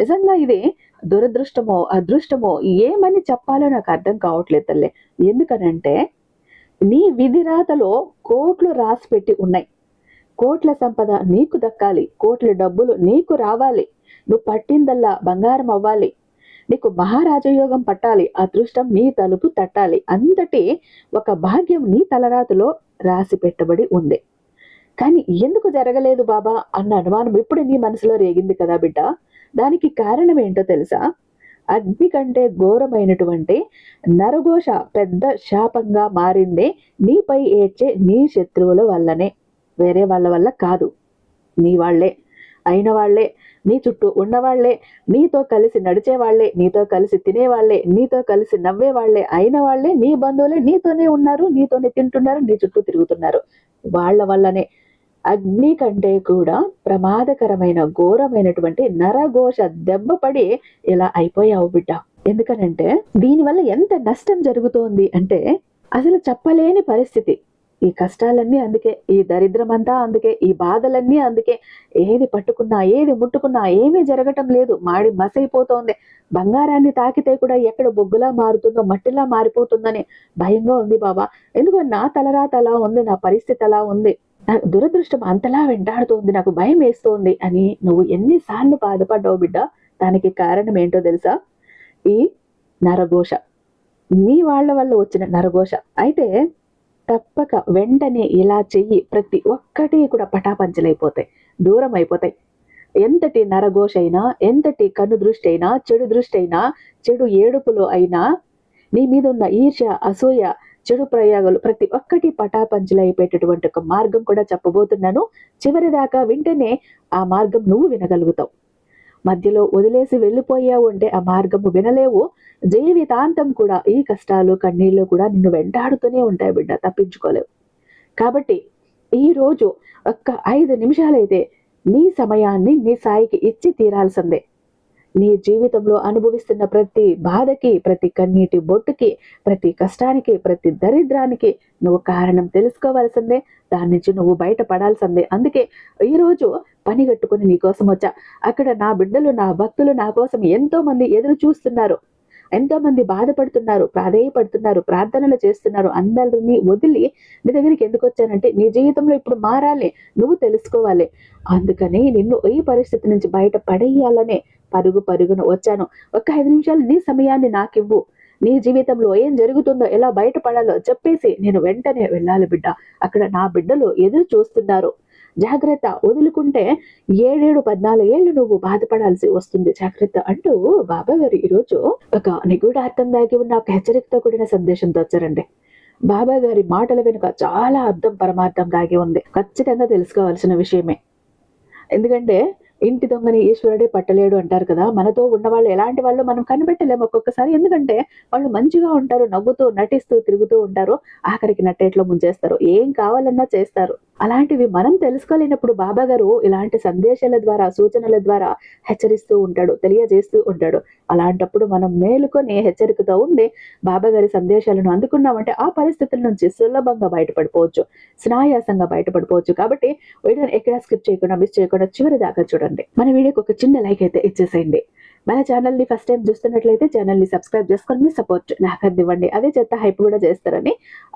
నిజంగా ఇది దురదృష్టమో అదృష్టమో ఏమని చెప్పాలో నాకు అర్థం కావట్లేదు తల్లి. ఎందుకనంటే నీ విధిరాతలో కోట్లు రాసి పెట్టి ఉన్నాయి. కోట్ల సంపద నీకు దక్కాలి కోట్ల డబ్బులు నీకు రావాలి. నువ్వు పట్టిందల్లా బంగారం అవ్వాలి. నీకు మహారాజయోగం పట్టాలి అదృష్టం నీ తలుపు తట్టాలి. అంతటి ఒక భాగ్యం నీ తలరాతలో రాసి పెట్టబడి ఉంది. కానీ ఎందుకు జరగలేదు బాబా అన్న అనుమానం ఇప్పుడు నీ మనసులో రేగింది కదా బిడ్డ. దానికి కారణం ఏంటో తెలుసా? అగ్ని కంటే ఘోరమైనటువంటి నరఘోష పెద్ద శాపంగా మారింది నీపై ఏడ్చే నీ శత్రువుల వల్లనే. వేరే వాళ్ళ వల్ల కాదు. నీ వాళ్ళే. అయిన వాళ్ళే. నీ చుట్టూ ఉన్నవాళ్ళే నీతో కలిసి నడిచే వాళ్ళే నీతో కలిసి తినేవాళ్ళే నీతో కలిసి నవ్వే వాళ్ళే అయిన వాళ్ళే. నీ బంధువులే. నీతోనే ఉన్నారు. నీతోనే తింటున్నారు. నీ చుట్టూ తిరుగుతున్నారు. వాళ్ళ వల్లనే. అగ్ని కంటే కూడా ప్రమాదకరమైన ఘోరమైనటువంటి నరఘోష దెబ్బపడి ఇలా అయిపోయావు బిడ్డ. ఎందుకనంటే దీనివల్ల ఎంత నష్టం జరుగుతోంది అంటే అసలు చెప్పలేని పరిస్థితి. ఈ కష్టాలన్నీ అందుకే ఈ దరిద్రం అంతా అందుకే ఈ బాధలన్నీ అందుకే ఏది పట్టుకున్నా ఏది ముట్టుకున్నా ఏమీ జరగటం లేదు. మాడి మసైపోతోంది. బంగారాన్ని తాకితే కూడా ఎక్కడ బొగ్గులా మారుతుందో మట్టిలా మారిపోతుందని భయంగా ఉంది బాబా ఎందుకు నా తలరాత అలా ఉంది నా పరిస్థితి అలా ఉంది. దురదృష్టం అంతలా వెంటాడుతోంది నాకు భయం వేస్తోంది అని నువ్వు ఎన్నిసార్లు బాధపడ్డావు బిడ్డ? దానికి కారణం ఏంటో తెలుసా? ఈ నరఘోష. నీ వాళ్ళ వల్ల వచ్చిన నరఘోష. అయితే తప్పక వెంటనే ఇలా చెయ్యి. ప్రతి ఒక్కటి కూడా పటాపంచలైపోతాయి దూరం అయిపోతాయి ఎంతటి నరఘోష అయినా ఎంతటి కన్ను దృష్టి అయినా చెడు దృష్టి అయినా చెడు ఏడుపులో అయినా నీ మీద ఉన్న ఈర్ష్య అసూయ చెడు ప్రయోగాలు ప్రతి ఒక్కటి పటాపంచలైపోయేటటువంటి ఒక మార్గం కూడా చెప్పబోతున్నాను. చివరి దాకా వింటేనే ఆ మార్గం నువ్వు వినగలుగుతావు. మధ్యలో వదిలేసి వెళ్ళిపోయావు అంటే ఆ మార్గము వినలేవు. జీవితాంతం కూడా ఈ కష్టాలు కన్నీళ్ళు కూడా నిన్ను వెంటాడుతూనే ఉంటాయి బిడ్డ తప్పించుకోలేవు. కాబట్టి ఈ రోజు ఒక్క ఐదు నిమిషాలైతే నీ సమయాన్ని నీ సాయికి ఇచ్చి తీరాల్సిందే. నీ జీవితంలో అనుభవిస్తున్న ప్రతి బాధకి ప్రతి కన్నీటి బొట్టుకి ప్రతి కష్టానికి ప్రతి దరిద్రానికి నువ్వు కారణం తెలుసుకోవాల్సిందే. దాని నుంచి నువ్వు బయటపడాల్సిందే. అందుకే ఈరోజు పని కట్టుకుని నీ కోసం వచ్చా. అక్కడ నా బిడ్డలు నా భక్తులు నా కోసం ఎంతో మంది ఎదురు చూస్తున్నారు. ఎంతో మంది బాధపడుతున్నారు ప్రాధేయపడుతున్నారు ప్రార్థనలు చేస్తున్నారు. అందరిని వదిలి నీ దగ్గరికి ఎందుకు వచ్చానంటే నీ జీవితంలో ఇప్పుడు మారాలి. నువ్వు తెలుసుకోవాలి. అందుకని నిన్ను ఈ పరిస్థితి నుంచి బయట పడేయాలనే పరుగు పరుగున వచ్చాను. ఒక ఐదు నిమిషాలు నీ సమయాన్ని నాకివ్వు. నీ జీవితంలో ఏం జరుగుతుందో ఎలా బయటపడాలో చెప్పేసి నేను వెంటనే వెళ్ళాలి బిడ్డ. అక్కడ నా బిడ్డలు ఎదురు చూస్తున్నారు. జాగ్రత్త వదులుకుంటే ఏడేడు పద్నాలుగు ఏళ్ళు నువ్వు బాధపడాల్సి వస్తుంది. జాగ్రత్త అంటూ బాబా గారు ఈరోజు ఒక నిగూఢార్థం దాగి ఉన్న ఒక హెచ్చరికతో కూడిన సందేశంతో వచ్చారండి. బాబా గారి మాటల వెనుక చాలా అర్థం పరమార్థం దాగి ఉంది. ఖచ్చితంగా తెలుసుకోవాల్సిన విషయమే. ఎందుకంటే ఇంటి దొంగని ఈశ్వరుడే పట్టలేడు అంటారు కదా. మనతో ఉన్న వాళ్ళు ఎలాంటి వాళ్ళు మనం కనిపెట్టలేము ఒక్కొక్కసారి. ఎందుకంటే వాళ్ళు మంచిగా ఉంటారు నవ్వుతూ నటిస్తూ తిరుగుతూ ఉంటారు. ఆఖరికి నట్టేట్లో ముంచేస్తారు. ఏం కావాలన్నా చేస్తారు. అలాంటివి మనం తెలుసుకోలేనప్పుడు బాబా గారు ఇలాంటి సందేశాల ద్వారా సూచనల ద్వారా హెచ్చరిస్తూ ఉంటాడు తెలియజేస్తూ ఉంటాడు. అలాంటప్పుడు మనం మేలుకొని హెచ్చరికతో ఉండి బాబా గారి సందేశాలను అందుకున్నామంటే ఆ పరిస్థితుల నుంచి సులభంగా బయటపడిపోవచ్చు. స్నాయాసంగా బయటపడిపోవచ్చు. కాబట్టి వీడియోని ఎక్కడ స్కిప్ చేయకుండా మిస్ చేయకుండా చివరి దాకా చూడండి. మన వీడియోకి ఒక చిన్న లైక్ అయితే ఇచ్చేసేయండి. మన ఛానల్ని ఫస్ట్ టైం చూస్తున్నట్లయితే ఛానల్ని సబ్స్క్రైబ్ చేసుకొని మీ సపోర్ట్ నాకు అందివ్వండి. అదే చెత్త హైప్ కూడా చేస్తారని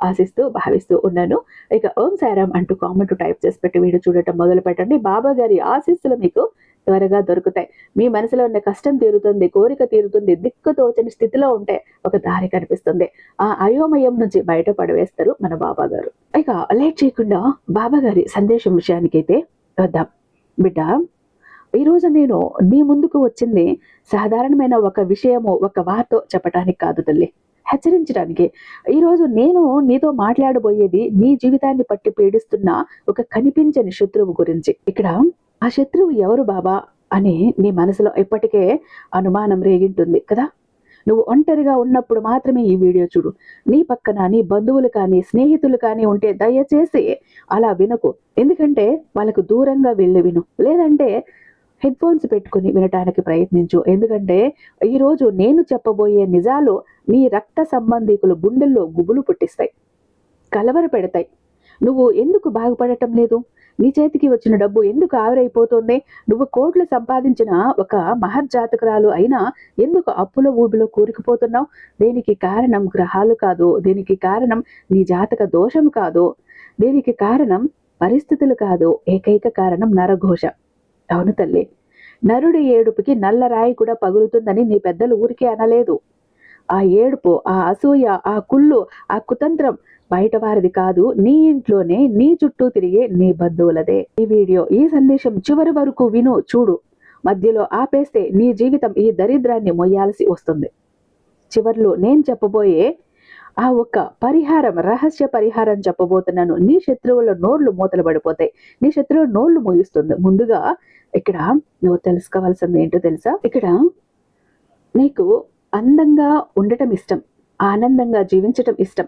ఆశిస్తూ భావిస్తూ ఉన్నాను. ఇక ఓం సారామ్ అంటూ కామెంట్ టైప్ చేసి పెట్టి వీడియో చూడటం మొదలు పెట్టండి. బాబా గారి ఆశీస్సులు మీకు త్వరగా దొరుకుతాయి. మీ మనసులో ఉన్న కష్టం తీరుతుంది కోరిక తీరుతుంది దిక్కు తోచని స్థితిలో ఉంటే ఒక దారి కనిపిస్తుంది. ఆ అయోమయం నుంచి బయట పడవేస్తారు మన బాబా గారు. ఇక లేట్ చేయకుండా బాబా గారి సందేశం విషయానికైతే వద్దాం. బిడ్డ ఈరోజు నేను నీ ముందుకు వచ్చింది సాధారణమైన ఒక విషయము ఒక వార్త చెప్పటానికి కాదు తల్లి. హెచ్చరించడానికి. ఈరోజు నేను నీతో మాట్లాడబోయేది నీ జీవితాన్ని పట్టి పీడిస్తున్న ఒక కనిపించని శత్రువు గురించి. ఇక్కడ ఆ శత్రువు ఎవరు బాబా అని నీ మనసులో ఇప్పటికే అనుమానం రేగింటుంది కదా? నువ్వు ఒంటరిగా ఉన్నప్పుడు మాత్రమే ఈ వీడియో చూడు. నీ పక్కన నీ బంధువులు కానీ స్నేహితులు కానీ ఉంటే దయచేసి అలా వినకు. ఎందుకంటే వాళ్ళకు దూరంగా వెళ్ళి విను. లేదంటే హెడ్ఫోన్స్ పెట్టుకుని వినటానికి ప్రయత్నించు. ఎందుకంటే ఈరోజు నేను చెప్పబోయే నిజాలు నీ రక్త సంబంధికులు గుండెల్లో గుబులు పుట్టిస్తాయి. కలవర పెడతాయి. నువ్వు ఎందుకు బాగుపడటం లేదు? నీ చేతికి వచ్చిన డబ్బు ఎందుకు ఆవిరైపోతుంది? నువ్వు కోట్లు సంపాదించిన ఒక మహర్జాతకురాలు అయినా ఎందుకు అప్పుల ఊబిలో కూరుకుపోతున్నావు? దీనికి కారణం గ్రహాలు కాదు. దీనికి కారణం నీ జాతక దోషం కాదు. దీనికి కారణం పరిస్థితులు కాదు. ఏకైక కారణం నరఘోష. అవును తల్లి. నరుడి ఏడుపుకి నల్ల రాయి కూడా పగులుతుందని నీ పెద్దలు ఊరికే అనలేదు. ఆ ఏడుపు ఆ అసూయ ఆ కుళ్ళు ఆ కుతంత్రం బయట వారిది కాదు నీ ఇంట్లోనే నీ చుట్టూ తిరిగే నీ బంధువులదే. ఈ వీడియో ఈ సందేశం చివరి వరకు విను చూడు. మధ్యలో ఆపేస్తే నీ జీవితం ఈ దరిద్రాన్ని మొయ్యాల్సి వస్తుంది. చివర్లో నేను చెప్పబోయే ఆ ఒక్క పరిహారం రహస్య పరిహారం చెప్పబోతున్నాను. నీ శత్రువుల నోర్లు మూతలు పడిపోతాయి. నీ శత్రువు నోళ్ళు ముగిస్తుంది ముందుగా ఇక్కడ నువ్వు తెలుసుకోవాల్సింది ఏంటో తెలుసా? ఇక్కడ నీకు అందంగా ఉండటం ఇష్టం. ఆనందంగా జీవించటం ఇష్టం.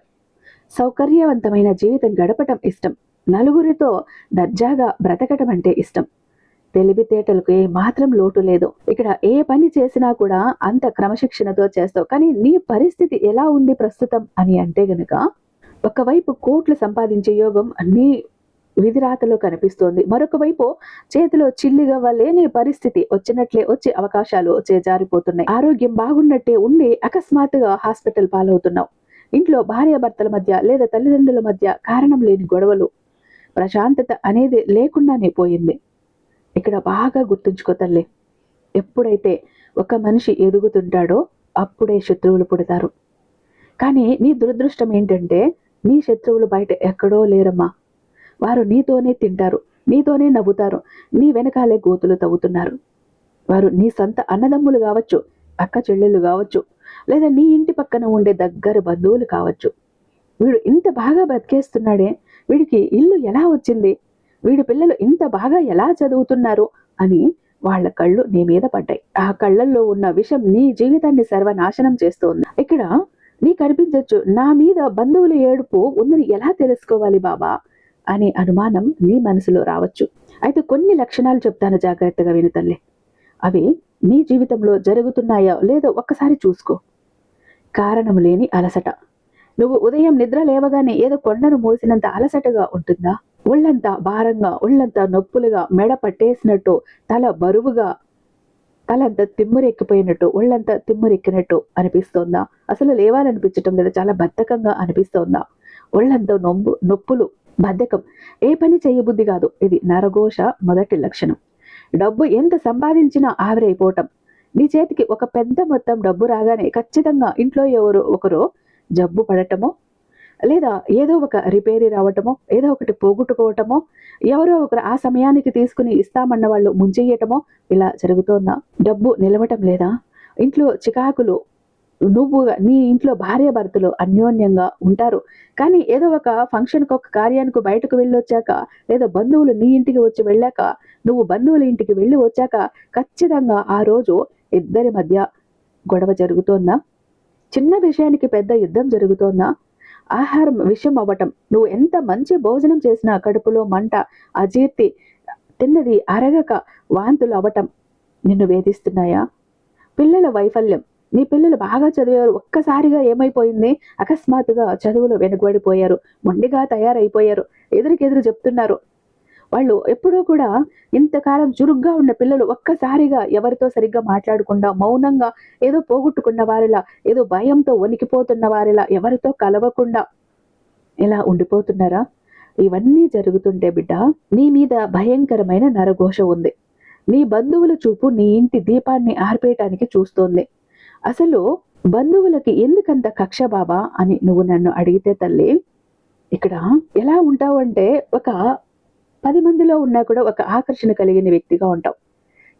సౌకర్యవంతమైన జీవితం గడపటం ఇష్టం. నలుగురితో దర్జాగా బ్రతకటం అంటే ఇష్టం. తెలివితేటలకు ఏ మాత్రం లోటు లేదు. ఇక్కడ ఏ పని చేసినా కూడా అంత క్రమశిక్షణతో చేస్తావు. కానీ నీ పరిస్థితి ఎలా ఉంది ప్రస్తుతం అని అంటే గనుక ఒకవైపు కోట్లు సంపాదించే యోగం అన్ని విధిరాతలో కనిపిస్తోంది. మరొక వైపు చేతిలో చిల్లిగా లేని పరిస్థితి వచ్చినట్లే వచ్చే అవకాశాలు చేజారిపోతున్నాయి ఆరోగ్యం బాగున్నట్టే ఉండి అకస్మాత్తుగా హాస్పిటల్ పాలవుతున్నావు. ఇంట్లో భార్యాభర్తల మధ్య లేదా తల్లిదండ్రుల మధ్య కారణం లేని గొడవలు ప్రశాంతత అనేది లేకుండానే పోయింది. ఇక్కడ బాగా గుర్తుంచుకో తల్లి. ఎప్పుడైతే ఒక మనిషి ఎదుగుతుంటాడో అప్పుడే శత్రువులు పుడతారు. కానీ నీ దురదృష్టం ఏంటంటే నీ శత్రువులు బయట ఎక్కడో లేరమ్మా. వారు నీతోనే తింటారు నీతోనే నవ్వుతారు నీ వెనకాలే గోతులు తవ్వుతున్నారు. వారు నీ సొంత అన్నదమ్ములు కావచ్చు అక్క చెల్లెళ్ళు కావచ్చు లేదా నీ ఇంటి పక్కన ఉండే దగ్గర బంధువులు కావచ్చు. వీడు ఇంత బాగా బ్రతికేస్తున్నాడే వీడికి ఇల్లు ఎలా వచ్చింది? వీడి పిల్లలు ఇంత బాగా ఎలా చదువుతున్నారు? అని వాళ్ళ కళ్ళు నీ మీద పడ్డాయి. ఆ కళ్ళల్లో ఉన్న విషం నీ జీవితాన్ని సర్వనాశనం చేస్తోంది. ఇక్కడ నీకు అనిపించవచ్చు నా మీద బంధువుల ఏడుపు ఉందని ఎలా తెలుసుకోవాలి బాబా? అనే అనుమానం నీ మనసులో రావచ్చు. అయితే కొన్ని లక్షణాలు చెప్తాను జాగ్రత్తగా విను తల్లి. అవి నీ జీవితంలో జరుగుతున్నాయో లేదో ఒక్కసారి చూసుకో. కారణం లేని అలసట. నువ్వు ఉదయం నిద్ర లేవగానే ఏదో కొండను మోసినంత అలసటగా ఉంటుందా? ఒళ్ళంతా భారంగా ఒళ్ళంతా నొప్పులుగా మెడ పట్టేసినట్టు తల బరువుగా తలంతా తిమ్మురెక్కిపోయినట్టు ఒళ్ళంతా తిమ్మురెక్కినట్టు అనిపిస్తోందా? అసలు లేవాలనిపించటం లేదా చాలా బద్ధకంగా అనిపిస్తోందా? ఒళ్ళంతా నొంబు నొప్పులు బద్ధకం. ఏ పని చేయబుద్ధి కాదు. ఇది నరఘోష మొదటి లక్షణం. డబ్బు ఎంత సంపాదించినా ఆవిరైపోవటం. నీ చేతికి ఒక పెద్ద మొత్తం డబ్బు రాగానే ఖచ్చితంగా ఇంట్లో ఎవరు ఒకరు జబ్బు పడటమో లేదా ఏదో ఒక రిపేరీ రావటమో ఏదో ఒకటి పోగొట్టుకోవటమో ఎవరో ఒకరు ఆ సమయానికి తీసుకుని ఇస్తామన్న వాళ్ళు ముంచెయ్యటమో ఇలా జరుగుతోందా? డబ్బు నిలవటం లేదా? ఇంట్లో చికాకులు నువ్వు నీ ఇంట్లో భార్య భర్తలు అన్యోన్యంగా ఉంటారు. కానీ ఏదో ఒక ఫంక్షన్కి ఒక కార్యానికి బయటకు వెళ్ళొచ్చాక లేదా బంధువులు నీ ఇంటికి వచ్చి వెళ్ళాక నువ్వు బంధువుల ఇంటికి వెళ్ళి వచ్చాక ఖచ్చితంగా ఆ రోజు ఇద్దరి మధ్య గొడవ జరుగుతోందా? చిన్న విషయానికి పెద్ద యుద్ధం జరుగుతోందా? ఆహారం విషం అవ్వటం నువ్వు ఎంత మంచి భోజనం చేసినా కడుపులో మంట అజీర్తి తిన్నది అరగక వాంతులు అవ్వటం నిన్ను వేధిస్తున్నాయా? పిల్లల వైఫల్యం. నీ పిల్లలు బాగా చదివారు. ఒక్కసారిగా ఏమైపోయింది? అకస్మాత్తుగా చదువులో వెనుకబడిపోయారు. మొండిగా తయారైపోయారు. ఎదురుకెదురు చెప్తున్నారు. వాళ్ళు ఎప్పుడూ కూడా ఇంతకాలం చురుగ్గా ఉన్న పిల్లలు ఒక్కసారిగా ఎవరితో సరిగ్గా మాట్లాడకుండా మౌనంగా ఏదో పోగొట్టుకున్న వారిలా ఏదో భయంతో వణికిపోతున్న వారిలా ఎవరితో కలవకుండా ఇలా ఉండిపోతున్నారా? ఇవన్నీ జరుగుతుంటే బిడ్డ నీ మీద భయంకరమైన నరఘోష ఉంది. నీ బంధువుల చూపు నీ ఇంటి దీపాన్ని ఆర్పేయటానికి చూస్తోంది. అసలు బంధువులకి ఎందుకంత కక్ష బాబా అని నువ్వు నన్ను అడిగితే తల్లి ఇక్కడ ఎలా ఉంటావు అంటే ఒక పది మందిలో ఉన్నా కూడా ఒక ఆకర్షణ కలిగిన వ్యక్తిగా ఉంటావు.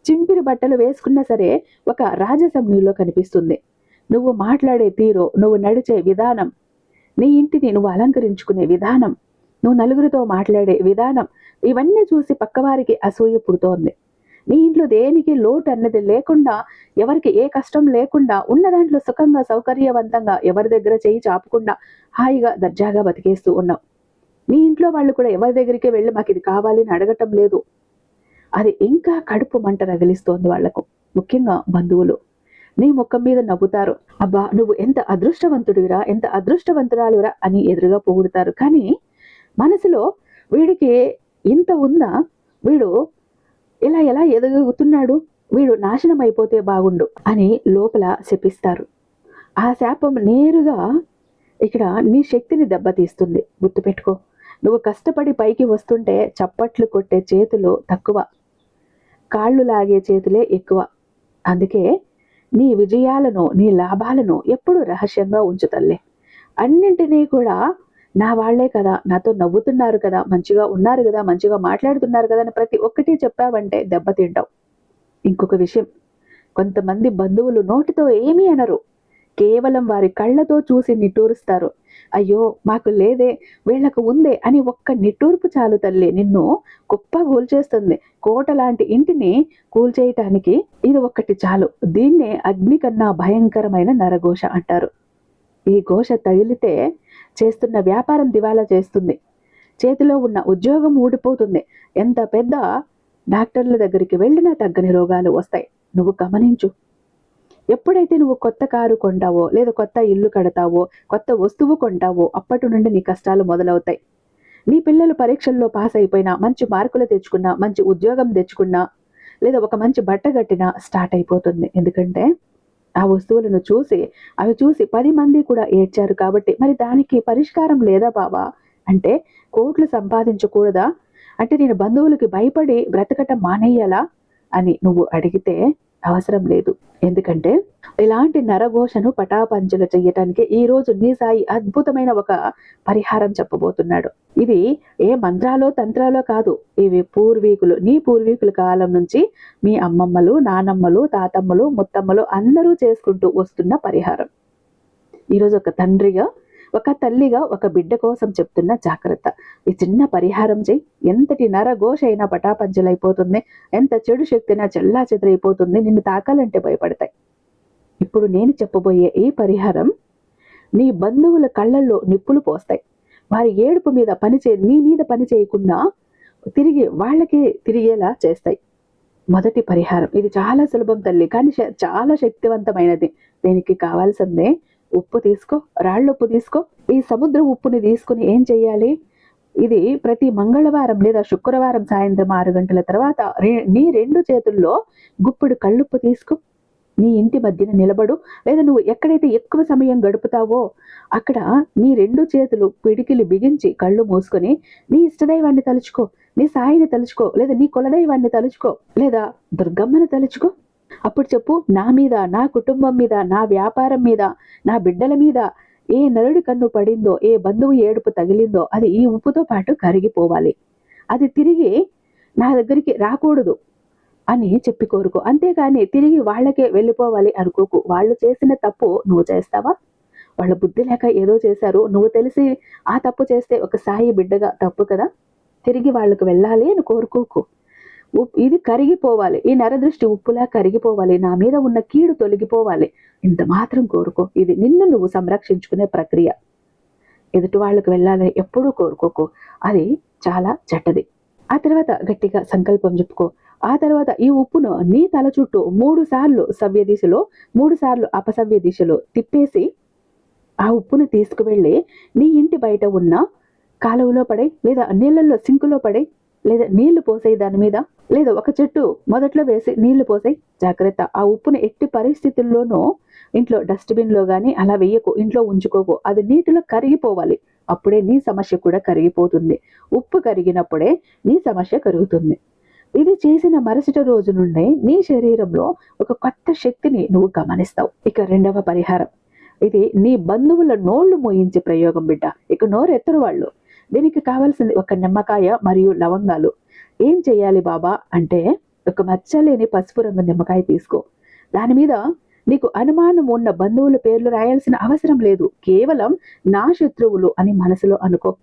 చింపిరి బట్టలు వేసుకున్నా సరే ఒక రాజసమ్యంలో కనిపిస్తుంది. నువ్వు మాట్లాడే తీరు నువ్వు నడిచే విధానం నీ ఇంటిని నువ్వు అలంకరించుకునే విధానం నువ్వు నలుగురితో మాట్లాడే విధానం ఇవన్నీ చూసి పక్కవారికి అసూయ పుడుతోంది. నీ ఇంట్లో దేనికి లోటు అన్నది లేకుండా ఎవరికి ఏ కష్టం లేకుండా ఉన్న దాంట్లో సుఖంగా సౌకర్యవంతంగా ఎవరి దగ్గర చేయి చాపకుండా హాయిగా దర్జాగా బతికేస్తూ ఉన్నావు. నీ ఇంట్లో వాళ్ళు కూడా ఎవరి దగ్గరికి వెళ్ళి మాకు ఇది కావాలి అని అడగటం లేదు. అది ఇంకా కడుపు మంట రగిలిస్తోంది వాళ్ళకు ముఖ్యంగా బంధువులు. నీ ముఖం మీద నవ్వుతారు. అబ్బా నువ్వు ఎంత అదృష్టవంతుడివిరా ఎంత అదృష్టవంతురాలురా అని ఎదురుగా పొగుడుతారు. కానీ మనసులో వీడికి ఇంత ఉందా వీడు ఇలా ఎలా ఎదుగుతున్నాడు వీడు నాశనం అయిపోతే బాగుండు అని లోపల శపిస్తారు. ఆ శాపం నేరుగా ఇక్కడ నీ శక్తిని దెబ్బతీస్తుంది. గుర్తుపెట్టుకో. నువ్వు కష్టపడి పైకి వస్తుంటే చప్పట్లు కొట్టే చేతులు తక్కువ. కాళ్ళు లాగే చేతులే ఎక్కువ. అందుకే నీ విజయాలను నీ లాభాలను ఎప్పుడు రహస్యంగా ఉంచుతల్లే అన్నింటినీ కూడా నా వాళ్ళే కదా నాతో నవ్వుతున్నారు కదా మంచిగా ఉన్నారు కదా మంచిగా మాట్లాడుతున్నారు కదా అని ప్రతి ఒక్కటి చెప్పావంటే దెబ్బతింటావు ఇంకొక విషయం కొంతమంది బంధువులు నోటితో ఏమీ అనరు. కేవలం వారి కళ్ళతో చూసి నిట్టూరుస్తారు. అయ్యో మాకు లేదే వీళ్ళకు ఉందే అని ఒక్క నిట్టూర్పు చాలు తల్లి. నిన్ను గొప్ప కూల్చేస్తుంది కోట లాంటి ఇంటిని కూల్చేయటానికి ఇది ఒక్కటి చాలు. దీన్నే అగ్ని కన్నా భయంకరమైన నరఘోష అంటారు. ఈ ఘోష తగిలితే చేస్తున్న వ్యాపారం దివాలా చేస్తుంది. చేతిలో ఉన్న ఉద్యోగం ఊడిపోతుంది. ఎంత పెద్ద డాక్టర్ల దగ్గరికి వెళ్ళినా తగ్గని రోగాలు వస్తాయి. నువ్వు గమనించు. ఎప్పుడైతే నువ్వు కొత్త కారు కొంటావో లేదా కొత్త ఇల్లు కడతావో కొత్త వస్తువు కొంటావో అప్పటి నుండి నీ కష్టాలు మొదలవుతాయి. నీ పిల్లలు పరీక్షల్లో పాస్ అయిపోయినా మంచి మార్కులు తెచ్చుకున్నా మంచి ఉద్యోగం తెచ్చుకున్నా లేదా ఒక మంచి బట్ట కట్టినా స్టార్ట్ అయిపోతుంది. ఎందుకంటే ఆ వస్తువులను చూసి అవి చూసి పది మంది కూడా ఏడ్చారు కాబట్టి మరి దానికి పరిష్కారం లేదా బాబా అంటే కోట్లు సంపాదించకూడదా? అంటే నేను బంధువులకి భయపడి బ్రతకటం మానేయాలా? అని నువ్వు అడిగితే అవసరం లేదు. ఎందుకంటే ఇలాంటి నరఘోషను పటాపంచలు చేయటానికి ఈ రోజు నీ సాయి అద్భుతమైన ఒక పరిహారం చెప్పబోతున్నాడు. ఇది ఏ మంత్రాలో తంత్రాలో కాదు. ఇవి పూర్వీకులు నీ పూర్వీకుల కాలం నుంచి మీ అమ్మమ్మలు నానమ్మలు తాతమ్మలు ముత్తమ్మలు అందరూ చేసుకుంటూ వస్తున్న పరిహారం. ఈరోజు ఒక తండ్రిగా ఒక తల్లిగా ఒక బిడ్డ కోసం చెప్తున్న జాగ్రత్త. ఈ చిన్న పరిహారం చేయి. ఎంతటి నరఘోష అయినా పటాపంచలైపోతుంది. ఎంత చెడు శక్తినా చెల్లా చెదరైపోతుంది నిన్ను తాకాలంటే భయపడతాయి. ఇప్పుడు నేను చెప్పబోయే ఈ పరిహారం నీ బంధువుల కళ్ళల్లో నిప్పులు పోస్తాయి. వారి ఏడుపు మీద పని చే నీ మీద పని చేయకుండా తిరిగి వాళ్ళకి తిరిగేలా చేస్తాయి. మొదటి పరిహారం. ఇది చాలా సులభం తల్లి. కానీ చాలా శక్తివంతమైనది. దీనికి కావాల్సిందే ఉప్పు తీసుకో రాళ్ళ ఉప్పు తీసుకో. ఈ సముద్ర ఉప్పుని తీసుకుని ఏం చేయాలి ఇది ప్రతి మంగళవారం లేదా శుక్రవారం సాయంత్రం ఆరు గంటల తర్వాత నీ రెండు చేతుల్లో గుప్పెడు కళ్ళుప్పు తీసుకో. నీ ఇంటి మధ్యన నిలబడు. లేదా నువ్వు ఎక్కడైతే ఎక్కువ సమయం గడుపుతావో అక్కడ నీ రెండు చేతులు పిడికిలి బిగించి కళ్ళు మూసుకొని నీ ఇష్టదైవాన్ని తలుచుకో. నీ సాయిని తలుచుకో. లేదా నీ కులదైవాన్ని తలుచుకో. లేదా దుర్గమ్మని తలుచుకో. అప్పుడు చెప్పు నా మీద నా కుటుంబం మీద నా వ్యాపారం మీద నా బిడ్డల మీద ఏ నరుడి కన్ను పడిందో ఏ బంధువు ఏడుపు తగిలిందో అది ఈ ఉప్పుతో పాటు కరిగిపోవాలి. అది తిరిగి నా దగ్గరికి రాకూడదు అని చెప్పి కోరుకో. అంతేకాని తిరిగి వాళ్ళకే వెళ్ళిపోవాలి అనుకోకు. వాళ్ళు చేసిన తప్పు నువ్వు చేస్తావా? వాళ్ళ బుద్ధి లేక ఏదో చేశారు. నువ్వు తెలిసి ఆ తప్పు చేస్తే ఒక సాయి బిడ్డగా తప్పు కదా? తిరిగి వాళ్ళకు వెళ్ళాలి అని కోరుకోకు. ఇది కరిగిపోవాలి. ఈ నరదృష్టి ఉప్పులా కరిగిపోవాలి. నా మీద ఉన్న కీడు తొలగిపోవాలి. ఇంత మాత్రం కోరుకో. ఇది నిన్ను నువ్వు సంరక్షించుకునే ప్రక్రియ. ఎదుటి వాళ్ళకి వెళ్ళాలని ఎప్పుడూ కోరుకోకు. అది చాలా చెడ్డది. ఆ తర్వాత గట్టిగా సంకల్పం చెప్పుకో. ఆ తర్వాత ఈ ఉప్పును నీ తల చుట్టూ మూడు సార్లు సవ్య దిశలో మూడు సార్లు అపసవ్య దిశలో తిప్పేసి ఆ ఉప్పును తీసుకువెళ్ళి నీ ఇంటి బయట ఉన్న కాలువలో పడే లేదా నీళ్ళల్లో సింకులో పడే లేదా నీళ్ళు పోసేయి దాని మీద లేదా ఒక చెట్టు మొదట్లో వేసి నీళ్ళు పోసేయి. జాగ్రత్త. ఆ ఉప్పుని ఎట్టి పరిస్థితుల్లోనూ ఇంట్లో డస్ట్బిన్లో కానీ అలా వేయకు. ఇంట్లో ఉంచుకోకు. అది నీటిలో కరిగిపోవాలి. అప్పుడే నీ సమస్య కూడా కరిగిపోతుంది. ఉప్పు కరిగినప్పుడే నీ సమస్య కరుగుతుంది. ఇది చేసిన మరుసటి రోజు నుండి నీ శరీరంలో ఒక కొత్త శక్తిని నువ్వు గమనిస్తావు. ఇక రెండవ పరిహారం. ఇది నీ బంధువుల నోళ్ళు మోయించే ప్రయోగం బిడ్డ. ఇక నోరెత్తరు వాళ్ళు. దీనికి కావాల్సింది ఒక నిమ్మకాయ మరియు లవంగాలు. ఏం చేయాలి బాబా? అంటే ఒక మచ్చలేని పసుపు రంగు నిమ్మకాయ తీసుకో. దాని మీద నీకు అనుమానం ఉన్న బంధువుల పేర్లు రాయాల్సిన అవసరం లేదు. కేవలం నా శత్రువులు అని మనసులో అనుకో.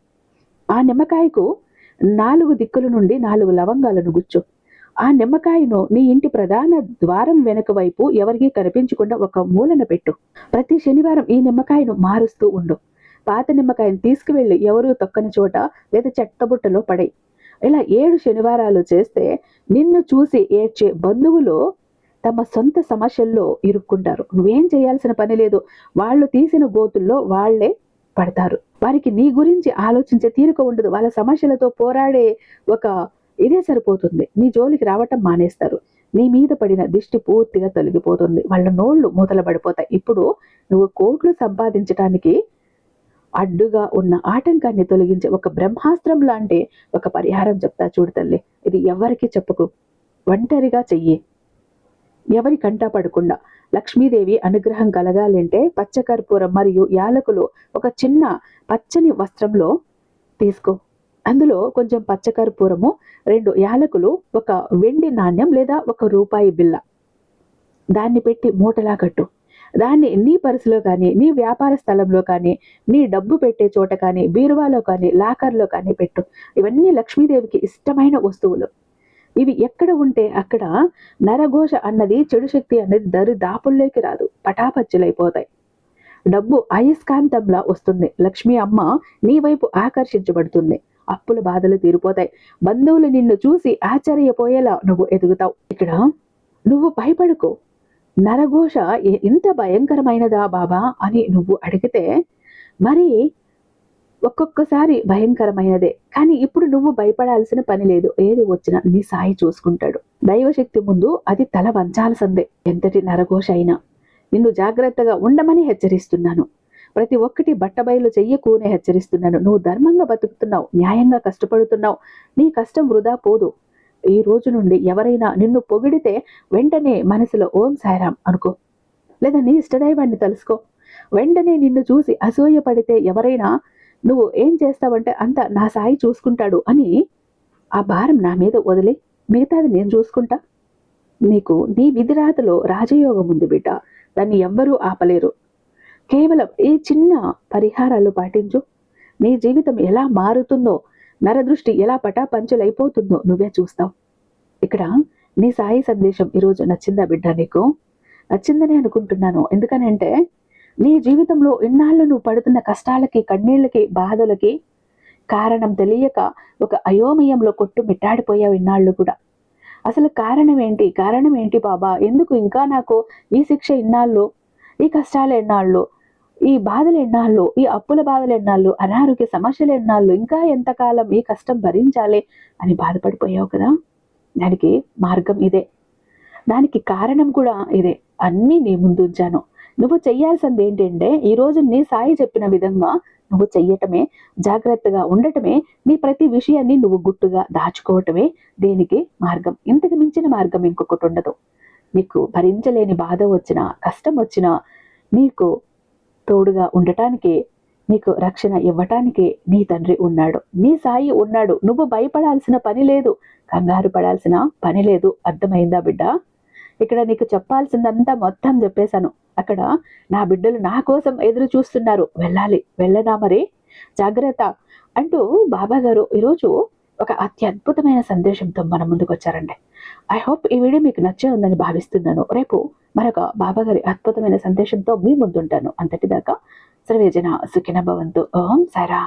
ఆ నిమ్మకాయకు నాలుగు దిక్కుల నుండి నాలుగు లవంగాలను గుచ్చు. ఆ నిమ్మకాయను నీ ఇంటి ప్రధాన ద్వారం వెనుక వైపు ఎవరికీ కనిపించకుండా ఒక మూలన పెట్టు. ప్రతి శనివారం ఈ నిమ్మకాయను మారుస్తూ ఉండు. పాత నిమ్మకాయను తీసుకువెళ్ళి ఎవరూ తొక్కని చోట లేదా చెట్టబుట్టలో పడే ఇలా ఏడు శనివారాలు చేస్తే నిన్ను చూసి ఏడ్చే బంధువులు తమ సొంత సమస్యల్లో ఇరుక్కుంటారు. నువ్వేం చేయాల్సిన పని లేదు. వాళ్ళు తీసిన గోతుల్లో వాళ్ళే పడతారు. వారికి నీ గురించి ఆలోచించే తీరిక ఉండదు. వాళ్ళ సమస్యలతో పోరాడే ఒక ఇదే సరిపోతుంది. నీ జోలికి రావటం మానేస్తారు. నీ మీద పడిన దిష్టి పూర్తిగా తొలగిపోతుంది. వాళ్ళ నోళ్ళు మూతల పడిపోతాయి ఇప్పుడు నువ్వు కోట్లు సంపాదించడానికి అడ్డుగా ఉన్న ఆటంకాన్ని తొలగించే ఒక బ్రహ్మాస్త్రం లాంటి ఒక పరిహారం చెప్తా చూడు తల్లి. ఇది ఎవరికి చెప్పుకు. ఒంటరిగా చెయ్యి. ఎవరి కంటా పడకుండా లక్ష్మీదేవి అనుగ్రహం కలగాలంటే పచ్చకర్పూరం మరియు యాలకులు ఒక చిన్న పచ్చని వస్త్రంలో తీసుకో. అందులో కొంచెం పచ్చకర్పూరము రెండు యాలకులు ఒక వెండి నాణ్యం లేదా ఒక రూపాయి బిల్ల దాన్ని పెట్టి మూటలా కట్టు. దాన్ని నీ పర్సులో కానీ నీ వ్యాపార స్థలంలో కానీ నీ డబ్బు పెట్టే చోట కానీ బీరువాలో కానీ లాకర్లో కానీ పెట్టు. ఇవన్నీ లక్ష్మీదేవికి ఇష్టమైన వస్తువులు. ఇవి ఎక్కడ ఉంటే అక్కడ నరఘోష అన్నది చెడు శక్తి అన్నది దరి దాపుల్లోకి రాదు. పటాపచ్చులైపోతాయి. డబ్బు అయస్కాంతంలా వస్తుంది. లక్ష్మీ అమ్మ నీ వైపు ఆకర్షించబడుతుంది. అప్పుల బాధలు తీరిపోతాయి. బంధువులు నిన్ను చూసి ఆశ్చర్యపోయేలా నువ్వు ఎదుగుతావు. ఇక్కడ నువ్వు భయపడుకో. నరఘోష ఇంత భయంకరమైనదా బాబా? అని నువ్వు అడిగితే మరి ఒక్కొక్కసారి భయంకరమైనదే కానీ ఇప్పుడు నువ్వు భయపడాల్సిన పని లేదు. ఏది వచ్చినా నీ సాయి చూసుకుంటాడు. దైవశక్తి ముందు అది తల వంచాల్సిందే. ఎంతటి నరఘోష అయినా నిన్ను జాగ్రత్తగా ఉండమని హెచ్చరిస్తున్నాను. ప్రతి ఒక్కటి బట్టబయలు చెయ్యకూనే హెచ్చరిస్తున్నాను. నువ్వు ధర్మంగా బతుకుతున్నావు న్యాయంగా కష్టపడుతున్నావు. నీ కష్టం వృధా పోదు. ఈ రోజు నుండి ఎవరైనా నిన్ను పొగిడితే వెంటనే మనసులో ఓం సాయిరాం అనుకో. లేదా నీ ఇష్టదైవాన్ని తెలుసుకో. వెంటనే నిన్ను చూసి అసూయ పడితే ఎవరైనా నువ్వు ఏం చేస్తావంటే అంత నా సాయి చూసుకుంటాడు అని ఆ భారం నా మీద వదిలే. మిగతాది నేను చూసుకుంటా. నీకు నీ విధిరాతలో రాజయోగం ఉంది బిడ్డ. దాన్ని ఎవ్వరూ ఆపలేరు. కేవలం ఈ చిన్న పరిహారాలు పాటించు. నీ జీవితం ఎలా మారుతుందో నరదృష్టి ఎలా పటాపంచులైపోతుందో నువ్వే చూస్తావు. ఇక్కడ నీ సాయి సందేశం ఈరోజు నచ్చిందా బిడ్డ నీకు? నచ్చిందని అనుకుంటున్నాను. ఎందుకనంటే నీ జీవితంలో ఇన్నాళ్ళు నువ్వు పడుతున్న కష్టాలకి కన్నీళ్ళకి బాధలకి కారణం తెలియక ఒక అయోమయంలో కొట్టు మిట్టాడిపోయావు ఇన్నాళ్ళు కూడా. అసలు కారణం ఏంటి? కారణం ఏంటి బాబా? ఎందుకు ఇంకా నాకు ఈ శిక్ష ఇన్నాళ్ళు ఈ కష్టాలు ఎన్నాళ్ళు ఈ బాధలు ఎన్నాళ్ళు ఈ అప్పుల బాధలు ఎన్నాళ్ళు అనారోగ్య సమస్యలు ఎన్నాళ్ళు ఇంకా ఎంతకాలం ఈ కష్టం భరించాలి అని బాధపడిపోయావు కదా? దానికి మార్గం ఇదే. దానికి కారణం కూడా ఇదే. అన్నీ నీ ముందు ఉంచాను. నువ్వు చెయ్యాల్సింది ఏంటంటే ఈరోజు నీ సాయి చెప్పిన విధంగా నువ్వు చెయ్యటమే జాగ్రత్తగా ఉండటమే నీ ప్రతి విషయాన్ని నువ్వు గుట్టుగా దాచుకోవటమే దేనికి మార్గం. ఇంతకు మించిన మార్గం ఇంకొకటి ఉండదు. నీకు భరించలేని బాధ వచ్చినా కష్టం వచ్చినా నీకు తోడుగా ఉండటానికి నీకు రక్షణ ఇవ్వటానికి నీ తండ్రి ఉన్నాడు. నీ సాయి ఉన్నాడు. నువ్వు భయపడాల్సిన పని లేదు. కంగారు పడాల్సిన పని లేదు. అర్థమైందా బిడ్డ? ఇక్కడ నీకు చెప్పాల్సిందంతా మొత్తం చెప్పేశాను. అక్కడ నా బిడ్డలు నా కోసం ఎదురు చూస్తున్నారు. వెళ్ళాలి. వెళ్ళనా మరి? జాగ్రత్త అంటూ బాబాగారు ఈరోజు ఒక అత్యద్భుతమైన సందేశంతో మన ముందుకు వచ్చారండి. ఐ హోప్ ఈ వీడియో మీకు నచ్చే ఉందని భావిస్తున్నాను. రేపు మరొక బాబా గారి అద్భుతమైన సందేశంతో మీ ముందుంటాను. అంతటిదాకా సర్వేజన సుఖిన భవంతు ఓం సారా